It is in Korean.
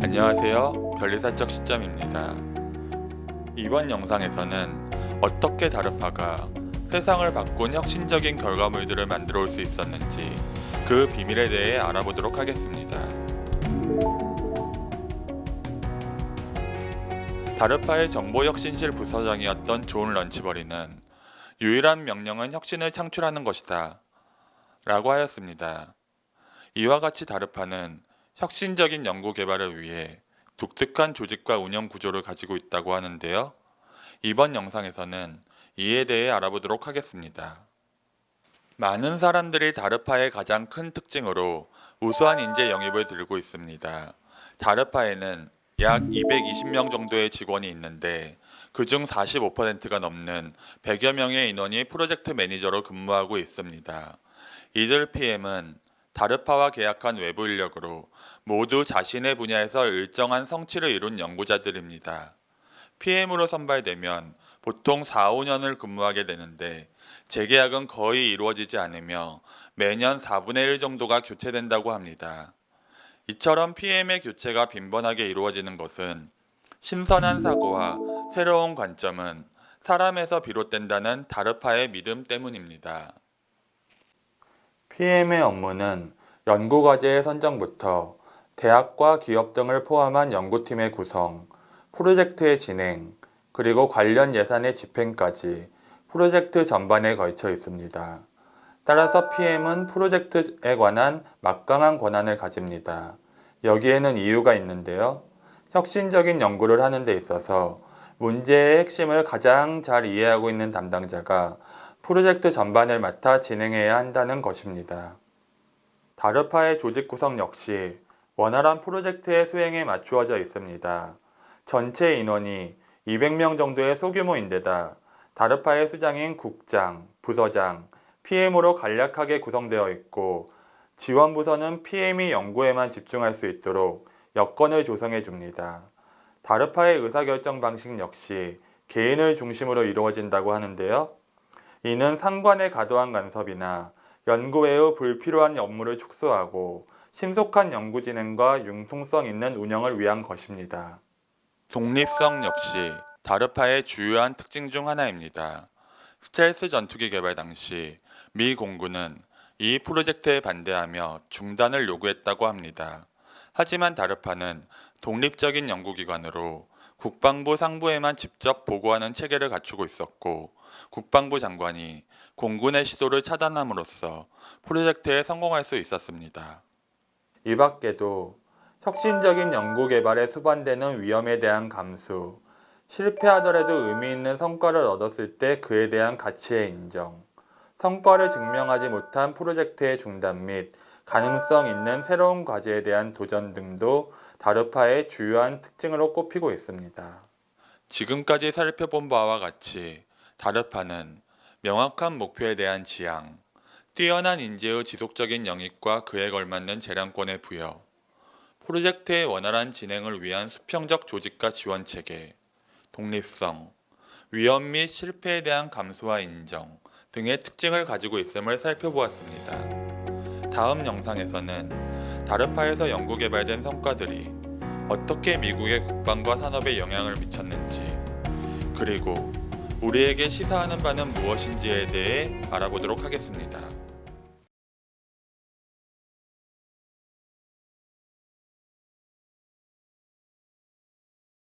안녕하세요. 변리사적 시점입니다. 이번 영상에서는 어떻게 다르파가 세상을 바꾼 혁신적인 결과물들을 만들어 올 수 있었는지 그 비밀에 대해 알아보도록 하겠습니다. 다르파의 정보혁신실 부서장이었던 존 런치버리는 유일한 명령은 혁신을 창출하는 것이다. 라고 하였습니다. 이와 같이 다르파는 혁신적인 연구 개발을 위해 독특한 조직과 운영 구조를 가지고 있다고 하는데요. 이번 영상에서는 이에 대해 알아보도록 하겠습니다. 많은 사람들이 다르파의 가장 큰 특징으로 우수한 인재 영입을 들고 있습니다. 다르파에는 약 220명 정도의 직원이 있는데 그중 45%가 넘는 100여 명의 인원이 프로젝트 매니저로 근무하고 있습니다. 이들 PM은 다르파와 계약한 외부 인력으로 모두 자신의 분야에서 일정한 성취를 이룬 연구자들입니다. PM으로 선발되면 보통 4, 5년을 근무하게 되는데 재계약은 거의 이루어지지 않으며 매년 4분의 1 정도가 교체된다고 합니다. 이처럼 PM의 교체가 빈번하게 이루어지는 것은 신선한 사고와 새로운 관점은 사람에서 비롯된다는 다르파의 믿음 때문입니다. PM의 업무는 연구 과제의 선정부터 대학과 기업 등을 포함한 연구팀의 구성, 프로젝트의 진행, 그리고 관련 예산의 집행까지 프로젝트 전반에 걸쳐 있습니다. 따라서 PM은 프로젝트에 관한 막강한 권한을 가집니다. 여기에는 이유가 있는데요. 혁신적인 연구를 하는 데 있어서 문제의 핵심을 가장 잘 이해하고 있는 담당자가 프로젝트 전반을 맡아 진행해야 한다는 것입니다. 다르파의 조직 구성 역시 원활한 프로젝트의 수행에 맞추어져 있습니다. 전체 인원이 200명 정도의 소규모인데다 다르파의 수장인 국장, 부서장, PM으로 간략하게 구성되어 있고 지원 부서는 PM이 연구에만 집중할 수 있도록 여건을 조성해 줍니다. 다르파의 의사결정 방식 역시 개인을 중심으로 이루어진다고 하는데요. 이는 상관의 과도한 간섭이나 연구 외의 불필요한 업무를 축소하고 신속한 연구 진행과 융통성 있는 운영을 위한 것입니다. 독립성 역시 다르파의 주요한 특징 중 하나입니다. 스텔스 전투기 개발 당시 미 공군은 이 프로젝트에 반대하며 중단을 요구했다고 합니다. 하지만 다르파는 독립적인 연구기관으로 국방부 상부에만 직접 보고하는 체계를 갖추고 있었고 국방부 장관이 공군의 시도를 차단함으로써 프로젝트에 성공할 수 있었습니다. 이 밖에도 혁신적인 연구 개발에 수반되는 위험에 대한 감수, 실패하더라도 의미 있는 성과를 얻었을 때 그에 대한 가치의 인정, 성과를 증명하지 못한 프로젝트의 중단 및 가능성 있는 새로운 과제에 대한 도전 등도 다르파의 주요한 특징으로 꼽히고 있습니다. 지금까지 살펴본 바와 같이 다르파는 명확한 목표에 대한 지향, 뛰어난 인재의 지속적인 영입과 그에 걸맞는 재량권의 부여, 프로젝트의 원활한 진행을 위한 수평적 조직과 지원 체계, 독립성, 위험 및 실패에 대한 감수와 인정 등의 특징을 가지고 있음을 살펴보았습니다. 다음 영상에서는 다르파에서 연구 개발된 성과들이 어떻게 미국의 국방과 산업에 영향을 미쳤는지, 그리고 우리에게 시사하는 바는 무엇인지에 대해 알아보도록 하겠습니다.